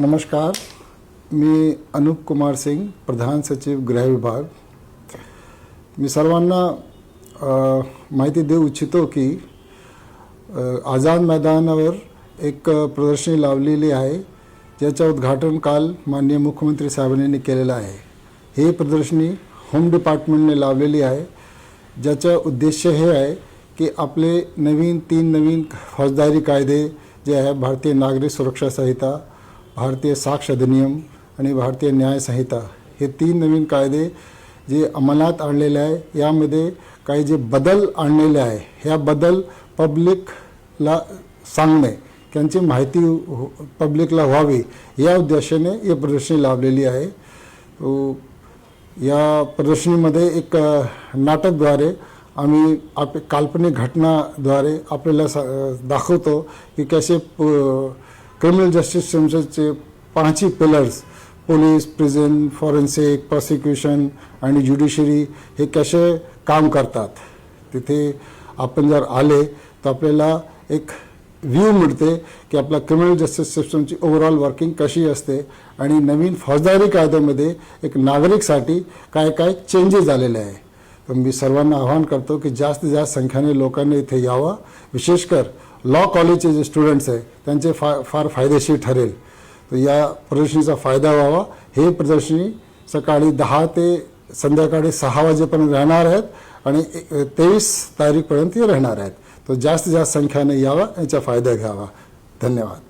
नमस्कार मी अनुप कुमार सिंग प्रधान सचिव गृह विभाग। मी सर्वांना माहिती देऊ इच्छितो की आझाद मैदानावर एक प्रदर्शनी लावलेली आहे ज्याचं उद्घाटन काल माननीय मुख्यमंत्री साहेबांनी केलेलं आहे. हे प्रदर्शनी होम डिपार्टमेंटने लावलेली आहे ज्याचं उद्देश हे आहे की आपले नवीन तीन नवीन फौजदारी कायदे जे आहे भारतीय नागरिक सुरक्षा संहिता भारतीय साक्ष अधिनियम आणि भारतीय न्याय संहिता हे तीन नवीन कायदे जे अंमलात आणलेले आहे यामध्ये काही जे बदल आणलेले आहे ह्या बदल पब्लिकला सांगणे त्यांची माहिती हो- पब्लिकला व्हावी या उद्देशाने ही प्रदर्शनी लावलेली आहे. या प्रदर्शनीमध्ये एक नाटकद्वारे आम्ही आप काल्पनिक घटनाद्वारे आपल्याला सा दाखवतो की कसे प क्रिमिनल जस्टिस सिस्टमचे पाचही pillars police prison forensic prosecution आणि ज्युडिशरी हे कसे काम करतात? तिथे आपण जर आले तर आपल्याला एक व्ह्यू मिळते की आपला क्रिमिनल जस्टिस सिस्टमची ओव्हरऑल वर्किंग कशी असते आणि नवीन फौजदारी कायद्यामध्ये एक नागरिकसाठी काय काय चेंजेस झालेले आहे. तर मी सर्वांना आवाहन करतो की जास्तीत जास्त संख्येने लोकांनी इथे यावं. विशेषकर लॉ कॉलेजचे जे स्टुडंट्स आहे त्यांचे फा फार फायदेशीर ठरेल. तर या प्रदर्शनीचा फायदा व्हावा. हे प्रदर्शनी सकाळी दहा ते संध्याकाळी सहा वाजेपर्यंत राहणार आहेत आणि तेवीस तारीखपर्यंत ते राहणार आहेत. तर जास्तीत जास्त संख्याने यावा याचा फायदा घ्यावा. धन्यवाद.